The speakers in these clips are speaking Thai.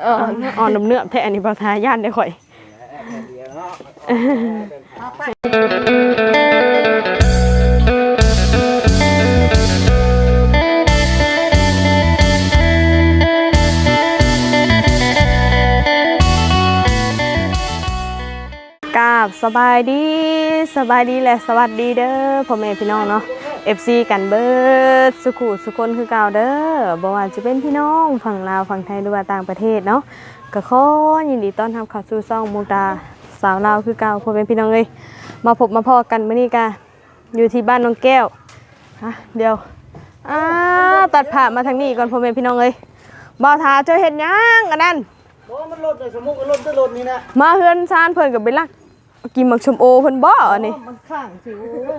เอออ่อนน้ำเนื้อแท้นนี้ภาษาย่านได้ข่อยกาบสบายดีสบายดีและสวัสดีเด้อพ่อแม่พี่น้องเนาะ เอฟซีกันเบิร์ดสุขุสุคนคือเก่าเด้อบอว่าจะเป็นพี่น้องฝั่งลาวฝั่งไทยหรือว่าต่างประเทศเนาะก็ขอยินดีต้อนรับเข้าสู่ซ่องมูกดาสาวลาวคือเก่าพอเป็นพี่น้องเลยมาพบมาพอกันมื้อนี้กะอยู่ที่บ้านน้องแก้วฮะเดี๋ยวอ้าตัดผ่ามาทางนี้ก่อนพอเป็นพี่น้องเลยบ่าวทาเจอเห็นยังกันนั่นบ่มันลดเลยสมุกลดก็ลดนี่นะมาเฮือนซานเพิ่นกับไปลักกินหมักชมโอเพิ่นบ่อันนี้มันข้างสิโอ้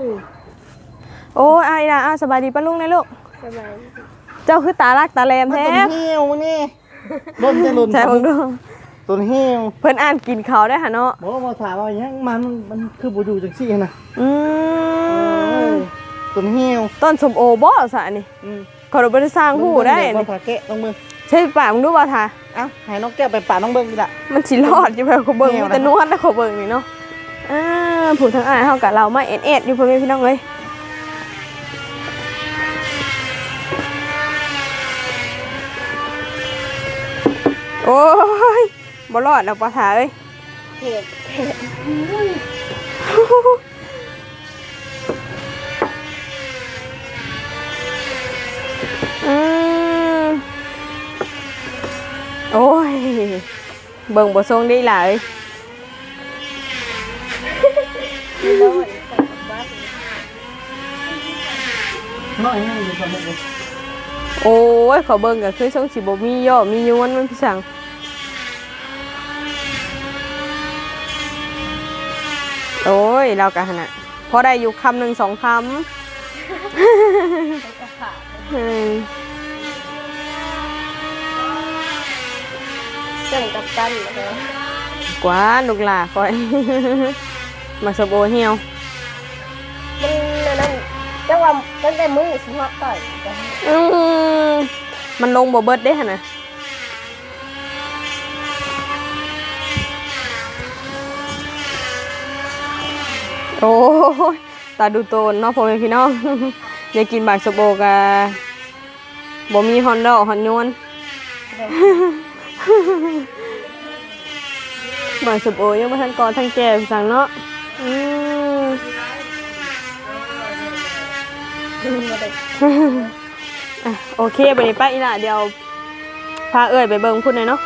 โอ้อายล่ะอ้าวสบายดีป้าลุงนะลูก สบายเจ้าคือตาลักตาแลมแท้ต้นเหี้ยวมันี่ล้นจะหล่นใช่บังต้นเหี้ยวเพิ่นอ่านกินเขาได้ค่ะเนาะบอกว่ามาถามว่าอย่างมันมันคือบ่อยู่จังซี่นะอืมต้นเหี้ยวต้นสมโอบ่ซะอันนี้อืมขอรบไปสร้างหูได้นี่มาาแกะต้องมือใช่ป่ามึงดูบ่ทาเอ้าให้น้องแก้วไปป่าน้องเบิ่งนี่ละมันสิรอดอยู่แบปขอเบิ่งมีแต่นวดนะขอเบิ่งนี่เนาะอ่าผู้ทั้งอ้ายเขากับเรามาเอ็ดเอ็ดอยู่เพื่อนพี่น้องเลย โอ้ยบ่รอดแล้วปะถาเอ้ยเผ็ดเผ็ดอืมโอ้ย เบิ่งบ่ทรงได้หลายโอ้ยขอเบิ่งกับคือทรงสิบ่มีย่อมีย้วนมันพี่สั่ง โอ้ยเรากะนะพอได้อยู่คำหนึ่งสองคำเส้นกับกันเลยกว่าลูกหลาคอย มาสบโอเหี่ยวมันนั่นจังหวะตั้งแต่มือสิฮอตต่อยมันลงบ่เบิดได้ขนา โอ้ตาดูโตนเนาะพ่อแม่พี่น้องอยากกินบางสบโบกะบ่มีฮอนดอฮอนยวนบางสโบยังบ่ทันก่อนทั้งแก่สั่งเนาะโอเคไปนี่ป้าอีน่ะเดี๋ยวพาเอ่ยไปเบิ่งพุ่นหน่ยเนาะ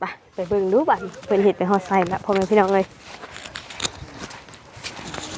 ไปไปเบิ่งดูบัดเป็นเห็ดเป็นฮอดไสและพ่อแม่พี่น้องเลย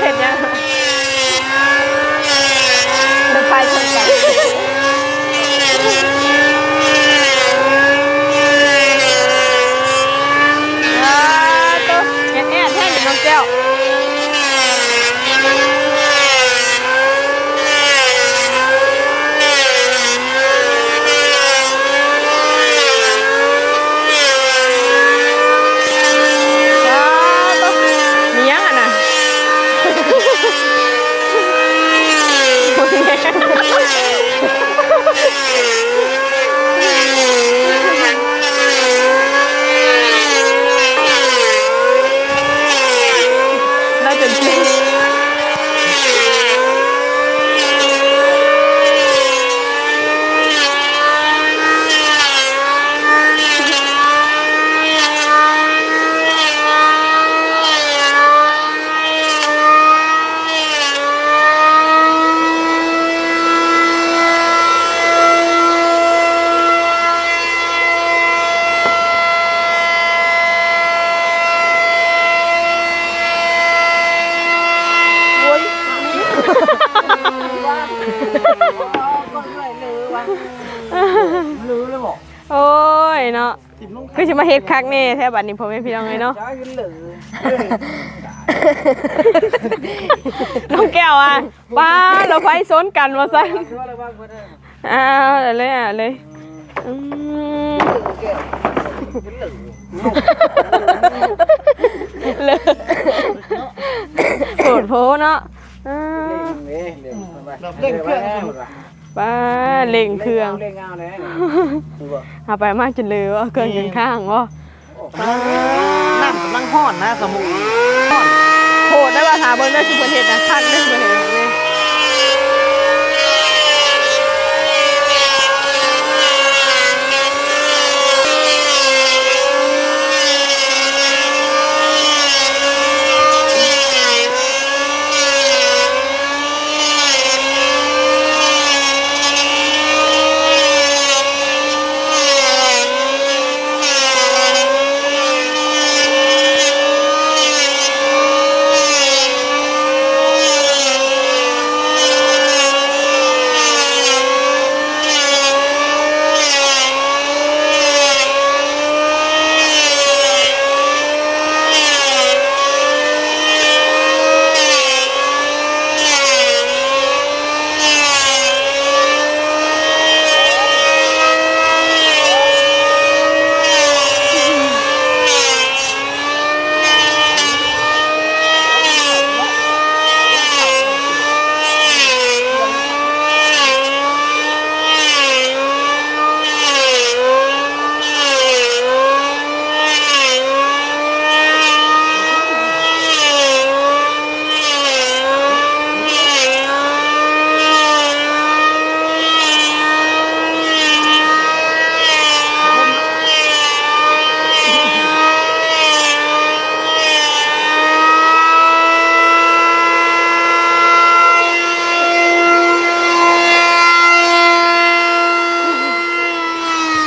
เห็นยัง เฮ็ดคักแน่แท้บัดนี้พ่อแม่พี่น้องเอ้ยเนาะ จ้ายืนเหลือน้องแก้วอะป้าเราไฟซนกันว่าซั่นคืออะไรบ้างเพื่อนอ้าวเอาเลยอะเลยอืมแก้วยืนเหลือเลยโผดโพเนาะอ่า เล่งเล่งเครื่อง ป้าเล่งเครื่องเล่งเอาเลยเอาไปมาจนเลยว่าเกินกันข้างว่าน้ำกำลังห้อนนะสมุนโหดได้ป่ะถาเบิ้งได้ชุบเห็ดนะคันได้ชุบเห็ดเลย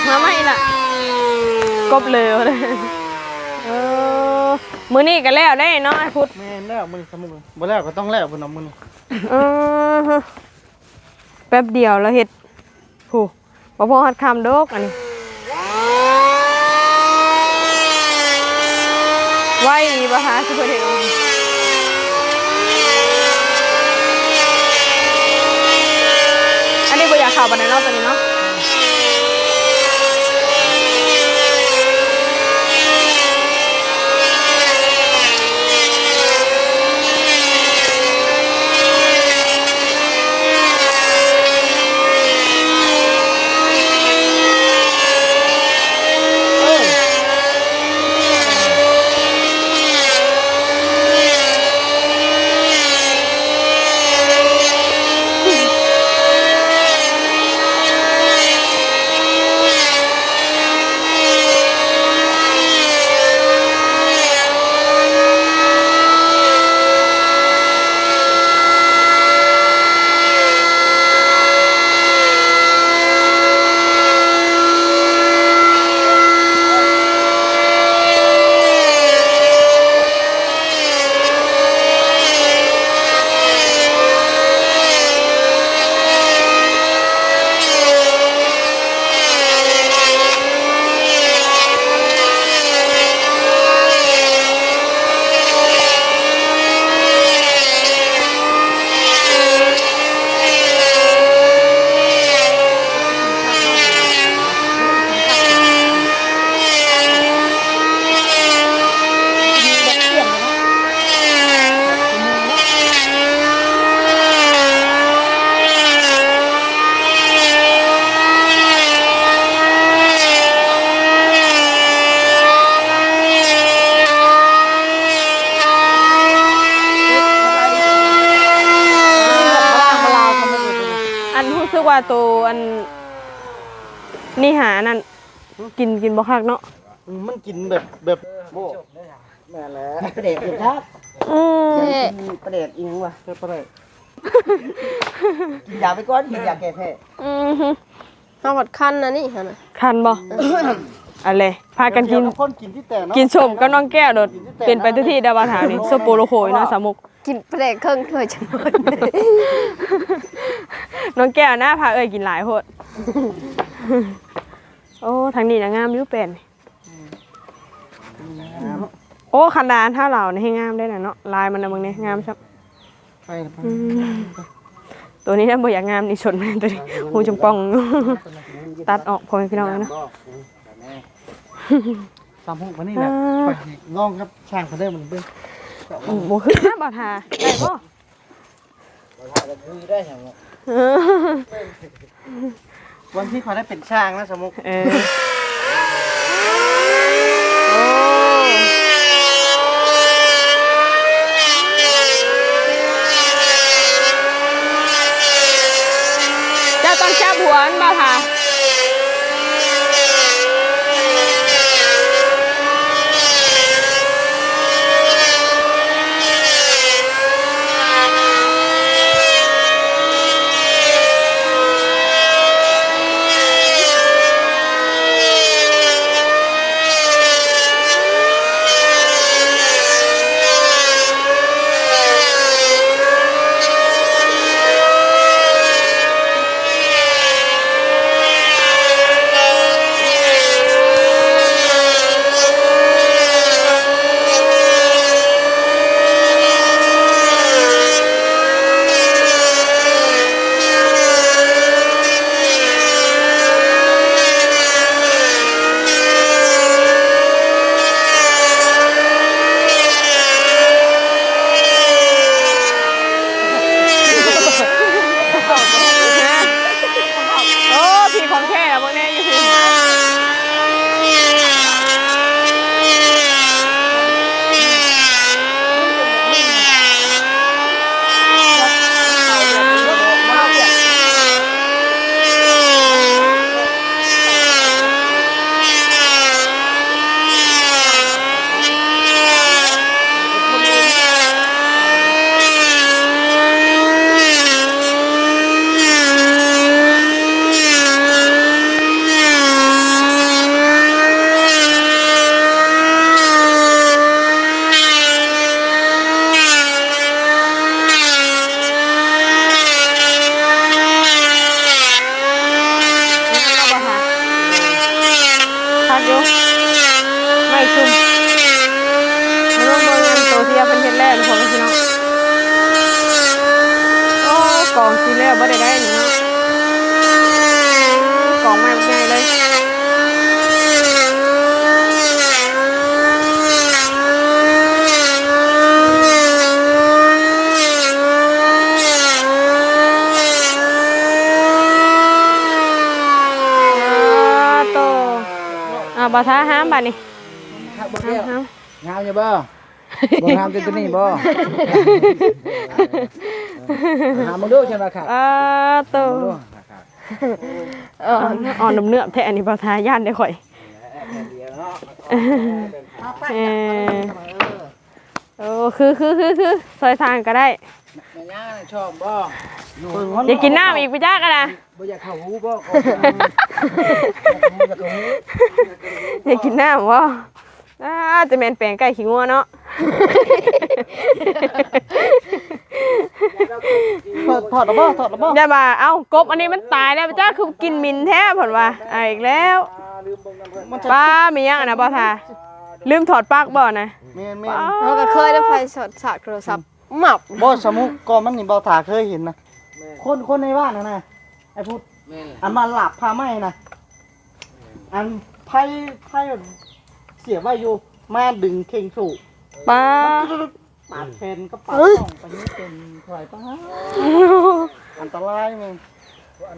มาไม่ล่ะกบเลยเลยเออมือนี่กัน แล้วได้เนาะไอ้พุทธแม่แล้วมึงสมุนบ่แล้วก็ต้องแล้วพุ่นเอามึงเออแป๊บเดียวแล้วเห็ดผู้บ่พอหัดคำดอกอันนี้ไหวอีบ่คะชุบเห็ดอันนี้บ่อยากข่าวปานใดเนาะตัวนี้เนาะ ตัวอันนี่หานั่นกินกินบ่คักเนาะมันกินแบบแบบโบแม่แล้วประเด็ดอีกครับอืมประเด็ดอิงว่ะเพื่อประเด็ดกินยาไปก่อนกินยาแก้แพ้อืมฮึเอาหมดคันนะนี่ฮะนะคันบ่อะไรพากันกินเดี๋ยวคนกินที่แต่เนาะกินชมกับน้องแก้วโดดเป็นไปทุกที่ดาวาถานี่โซโปโลโคยเนาะสามุก กินแปลกเครื่องถ้วยจำนวนน้องแก้วหน้าพาเอ้ยกินหลายโพดเโอ้ทางนี้นะงามอยู่เป็นโอ้คันดานถ้าเรานี่ให้งามได้น่ะเนาะลายมันนะมึงนี่งามชับไปนะอืมตัวนี้ถ้าบ่อยากงามนี่ชนแม่นตัวนี้หูจงปอง ตัดออกพอแม่พี่น้องแล้วนะสามหกวันนี้แหละอ่า ไปลองครับช่างเขาได้มันเป็น อืมบ่ขึ้นะบ่ทาได้บ่คือได้อย่งวันที่เขาได้เป็นช่างนะสมมุก เออ ดนี้ครับบ่ห้าเดีมยวห้ามงามอยู่บ่บ่งามจนตัวนี้บ่หามาดูใช่ไหมครับอ่าโตเอออ่อนเนื้อแท้อันนี้บ่ทาย่านได้ข่อยเออ โอ้คือคือคือคือซอยทางก็ได้แม่ย่าชอบบ่อย่ากินน้ำอีกไปจ้ากันนะบ่อยากเข้าหูบ่ก็อยากเข้าหูอย่ากินน้ำวะอ่าจะแมนแปลงไก่ขี้งัวเนาะถอดถอดแล้วบ่ถอดแล้วบ่อย่าบ่าเอ้ากบอันนี้มันตายแล้วไปจ้าคือกินมินแท้ผลว่าอ่าอีกแล้วมันจะป้ามียังอะนะบ่ทา ลืมถอดปลั๊กบ่นะ แม่นแม่นเราก็เคยได้ไฟสดสากโทรศัพท์หมับบ่สมุกก็มันนี่เบาถาเคยเห็นนะคนคนในบ้านนะนะไอ้พูดอันมาหลับพาไหมนะอันไพ่ไพ่เสียไว้อยู่มาดึงเข่งสูป้าปาดแทนก็ปาดส่องไปนี่เป็นถอยป้าอันตรายมั้ง อั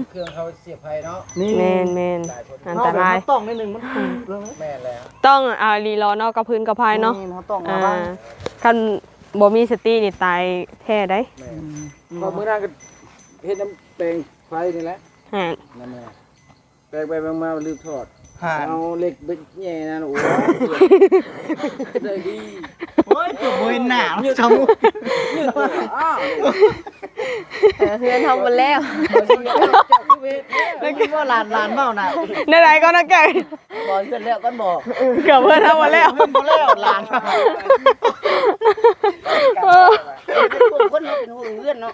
นเครื่องเขาเสียบไฟเนาะนี่แมนแมนอันตรายต้องนิดนึงมันถูกเรื่องนี้แม่นแล้วต้องอ่ารีรอนอกกับพื้นกับพายเนาะเขาต้องอ่าระวังคันบ่มีสตินี่ตายแท้ได้พอมื้อนั้นก็เฮ็ดน้ำแปลงไฟนี่แหละฮะนั่นแหละแปลงไปแปลงมาลืมทอดห่านเอาเหล็กไปแย่นั่นโอ้ยเลยดีโอ้ย ยเกือบบ่เห็นหน้าแล้วชาวมุกอ้าวเออเพื่อนทำมาแล้วแล้วคิดว่าหลานหลานเบ้าน่ะในไหนก็นะแกบอกเพื่อนแล้วก็บอกเกือบเพื่อนทำมาแล้วเพื่อนบ่แล้วหลานเออคนเนาะเป็นห่วงเพื่อนเนาะ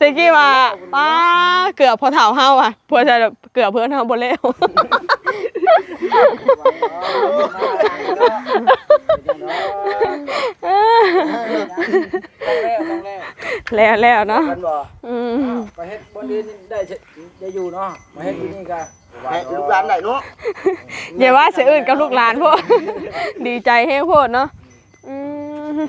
ตะกี้ว่าป้าเกือบพอเถาเฮาอะเพื่อจะเกือบเพื่อนเฮาบ่แล้วต้อง แล้วต้องแล้วแล้วแล้วเนาะกันบ่อืมไปเฮ็ดบนดินได้จะอยู่เนาะมาเฮ็ดที่นี่ก็ให้ลูกหลานได้เนาะอย่าว่าเสียอื่นกับลูกหลานพวกดีใจให้โพดเนาะอืม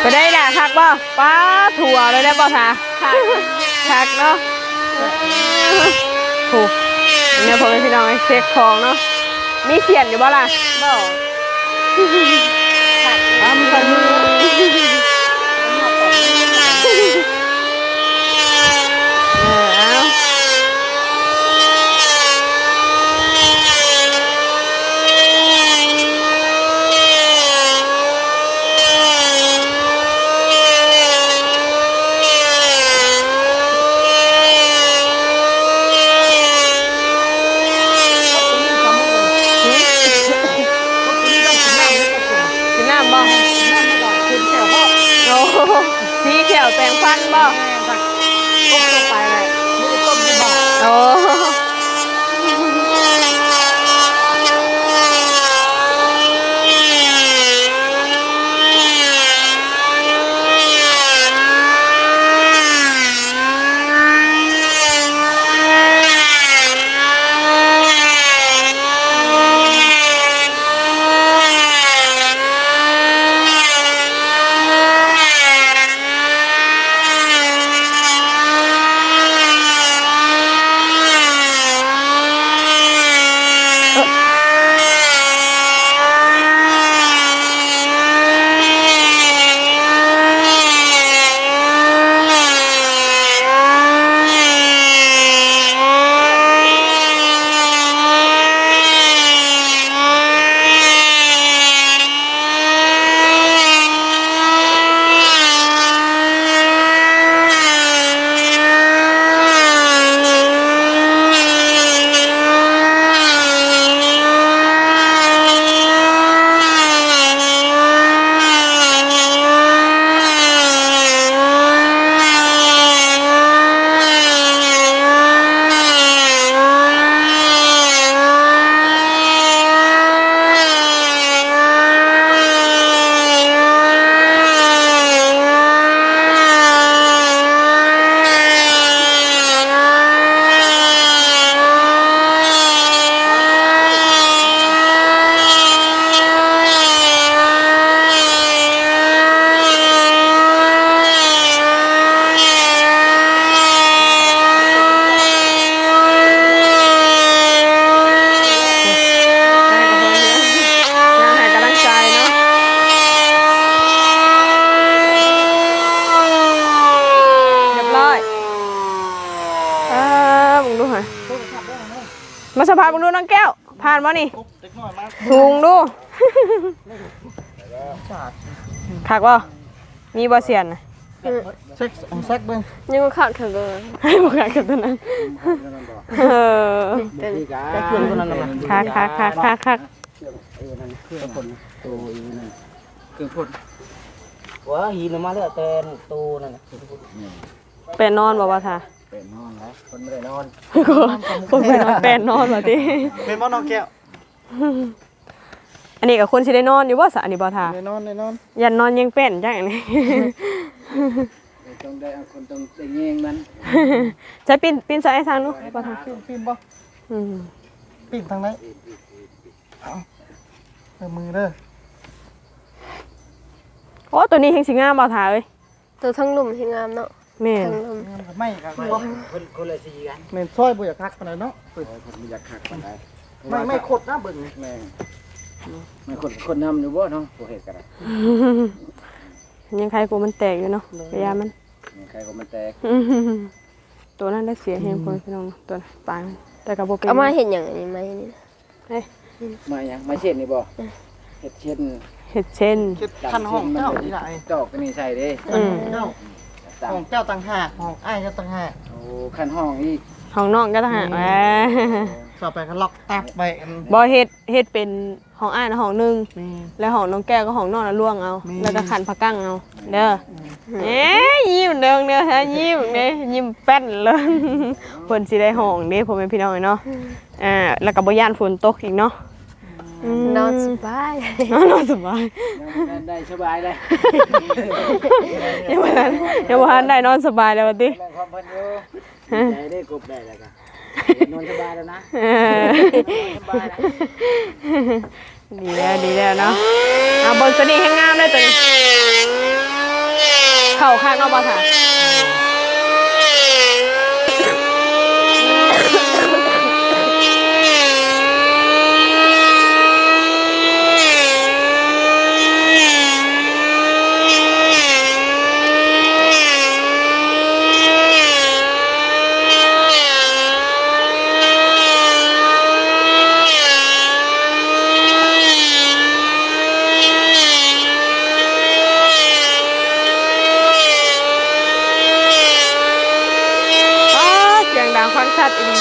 ไปได้ด่ะคักบ่ป้าถั่ วเลยได้บ่ทาคักคักเนาะถูกเนี่ยพ่อแม่พี่น้องไอ้เซ็กของเนาะ มีเสียนอยู่บ่ล่ะบ่ทำกัน คักบ่มีบ่เสียนน่ะเซ็กเอาเซ็กเบิ่งยังมาขัดถึงเลยให้บ่คักกับตัวนั้นเออนี่ก็แต่เครื่องตัวนั้นน่ะคักคักคักคักคักเออนั่นเครื่องพ่นตัวอีนั่นเครื่องพ่นว้าหินมาแล้วแต่ตูนั่นน่ะเป็นนอนบ่ว่าท่าเป็นนอนแล้วคนไม่ได้นอนคนเป็นนอนเป็นนอนบ่ติเป็นบ่น้องแก้ว อันนี้ก็คนสิได้นอนอยู่บ่ซะอันนี้บ่ท่าแน่นอนแน่นอนยันนอนยังเป็นจังอันนี้ ต้องได้เอาคนต้องได้แยงมันใช้ปีนปีนใส่ทางนู้นบ่ท่าปีนปีนบ่อืมปีนทางไหนเอาเปิดมือเด้อโอ้ตัวนี้เฮงสิงามบ่ทาเอ้ยตัวทั้งหลุมที่งามเนาะแม่นทั้งหลุมไม่ครับคนคนละสีกันเมนซอยบ่อยากคักปานใดเนาะโอ้ยคนไม่อยากคักคนใดไม่ไม่ขดนะเบิ่งแม่ง ไม่คนคนนำอยู่บ่เนาะตัวเหตุกันยังใครกูมันแตกอยู่เนาะพยายามมันใครก็มันแตก ตัวนั้นได้เสียแฮงคนพี่น้องตัวนั้นปางมันแต่ก็บ่เป็นเอามาเห็นอย่างนี้ไหมนี่นะมายังมาเช่นนี่บ่เห็ดเช่นเฮ็ดเช่นคิดคันห้องเจ้าที่ไหนตอกนี่ใส่เด้อืมเจ้าต่างห้องเจ้าต่างหากห้องอ้ายเจ้าต่างหากโอ้คันห้องอีกห้องนอกก็ทหารแหมต่อไปก็ล็อกตับไว้อันบ่เฮ็ดเฮ็ดเป็น ห้องอ้ายนะห้องหนึงนี่แล้วห้องน้องแก้วก็ห้องนอกน่ะล่วงเอามีแล้วก็ขันผักกั้งเอา เด้อเอ๊ยยิ้มเด้อเด้อฮะยิ้มเด้ยิ้มแป้นเลยเพิ่นสิได้ห้องเด้พ่อแม่พี่น้องเนาะอ่าแล้วก็บ่ย่านฝนตกอีกเนาะอืมนอนสบาย นอนสบายยังได้สบายเลยยังบ่ทันยังบ่ทันได้นอนสบายแล้วว่าติแม่ความเพิ่นอยู่ใจได้กบได้แล้วก็น นอนสบายแล้วนะเออสบายนะดีแล้วดีแล้วเนาะเอาเบิ่งตัวนี้ให้งามเลยตัวนี้ เข่าข้างนอกบ่ค่ะ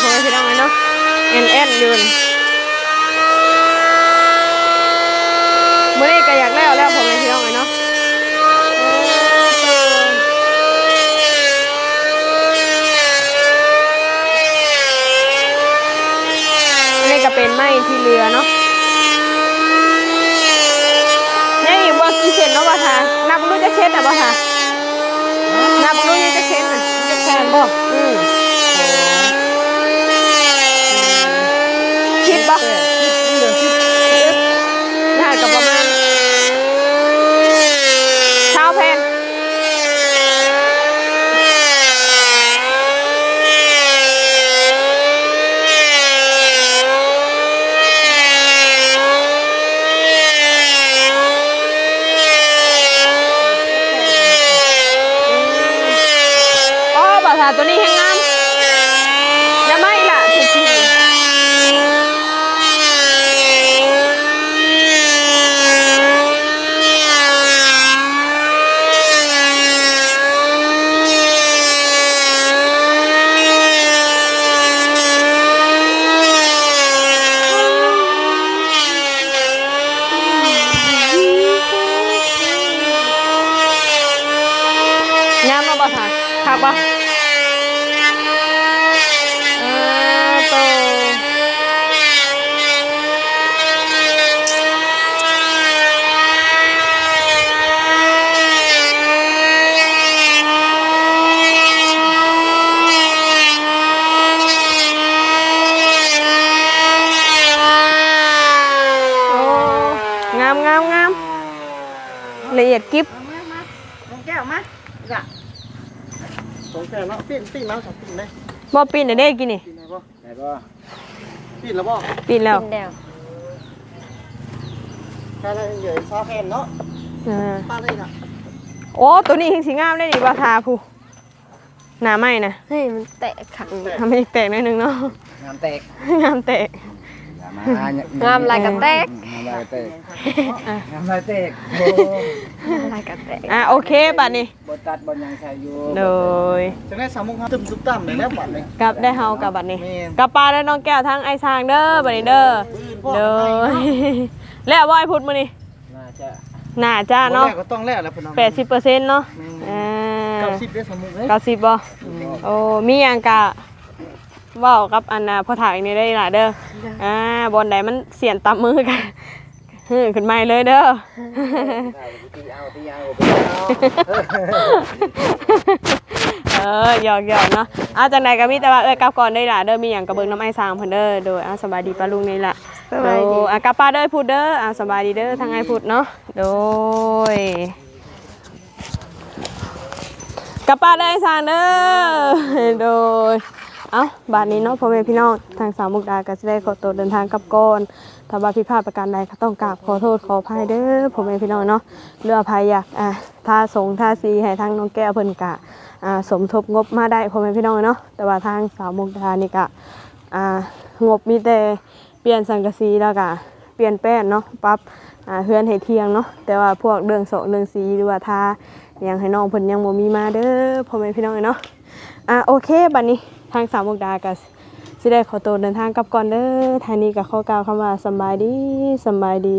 ฟังชัดอีกคนพี่น้องเลยเนาะเอ็นเอ็นยืนมื่อนี้ก็อยากแล้วแล้วผมเป็นพี่น้องเลยเนาะอันนี้ก็เป็นไม้ที่เรือเนาะยังอีกว่ากี่เซนเนาะบ่ทานับรู้จะเช็ดนะบ่ทา นับรู้ยังจะเช็ดน่ะจะแทนบ่อืมคิดบ่น่ากับประมาณเช้าแพนอ๋อบาทาตัวนี้แห้งงามอย่าไม่ล่ะถูกทีงามมาบ่ทาคักบ่เออโตโอ้งามงามงามละเอียดกิบ น้องแก้วมาจ้ะสองแก้ว เนาะปิ้นปิ้นแล้วสองปิ้นได้บ่ปีนได้เด้กินนี่ปิ้นได้บ่ได้บ่ปิ้นแล้วบ่ปีนแล้วกินแล้วแค่นั้นเหยื่อซาแฟนเนาะอ่าป้าเลยน่ะโอ้ตัวนี้เฮงสีงามได้ดีบ่ทาผู้หน้าไหม้นะเฮ้ยมันแตกขังเลยทำให้แตกหนิดนึงเนาะ งามแตก งามแตกอย่า มางามลายกับแตก งามลายแตกงามลายแตกโอ้ลายกับแตกอะโอเคบัดนี้บตัดบนยังใช้อยู่โดยจะได้สามโมงครับตึมตุ้มตั้มเลยแล้วบัดเลยกลับได้เฮากับบัดนี้แม่นกลับปลาได้น้องแก้วทั้งไอ้ช้างเด้อบัดนี้เด้อปืนพ่อโดกับไม้ยแล้วว่าไอ้พุทธมื้อนี้น่าจะน่าจะเนาะเนาะก็ต้องแล้วแหล้วพี่น้อง80%เนาะอ่เก้าาสิบได้สามโมงเลย90บ่โอ้มีหยังกะ เว้ากับอันน่ะพ่อถากนี่ได้ล่ะเด้ออ่าบอนใดมันเสียนตับมือกันฮือขึ้นใหม่เลยเด้อตีเอาตีเอาไปเอาเออหยอกหยอกเนาะเอาจากไหนก็มีแต่ว่าเอ้ยกลับก่อนได้อล่ะเด้อมีหยังก็เบิ่งน้ำไอ้สร้างเพิ่นเด้อโดยเอาสบายดีป้าลุงนี่ล่ะสบายดีโอะกลับป้าเด้อพูดเด้ออะสบายดีเด้อทางไอ้พูดเนาะโดยกลับป้าเด้อไอ้สร้างเด้อโดย เอ้าบาดนี้เนาะพ่อแม่พี่น้องทางสาวมุกดาก็จะได้ขอตัวเดินทางกลับก่อนถ้าว่าผิดพลาดประการใดก็ต้องกราบขอโทษขออภัยเด้อพ่อแม่พี่น้องเนาะเรืออภัยอยากอะท่าสงท่าสีให้ทางน้องแก้วเพิ่นกะอ่าสมทบงบมาได้พ่อแม่พี่น้องเนาะแต่ว่าทางสาวมุกดานี่ก็อ่างบมีแต่เปลี่ยนสังกะสีแล้วก็เปลี่ยนแป้นเนาะปรับอ่าเฮือนให้เที่ยงเนาะแต่ว่าพวกเรื่องโสเรื่องสีหรือว่าทาอยังให้น้องเพิ่นยังบ่มีมาเด้อพ่อแม่พี่น้องเนาะอ่าโอเคบัดนี้ ทางสาวมุกดาก็สิได้ขอตัวเดินทางกลับก่อนเด้อทางนี้กับข้อกล่าวคำว่าสบายดีสบายดี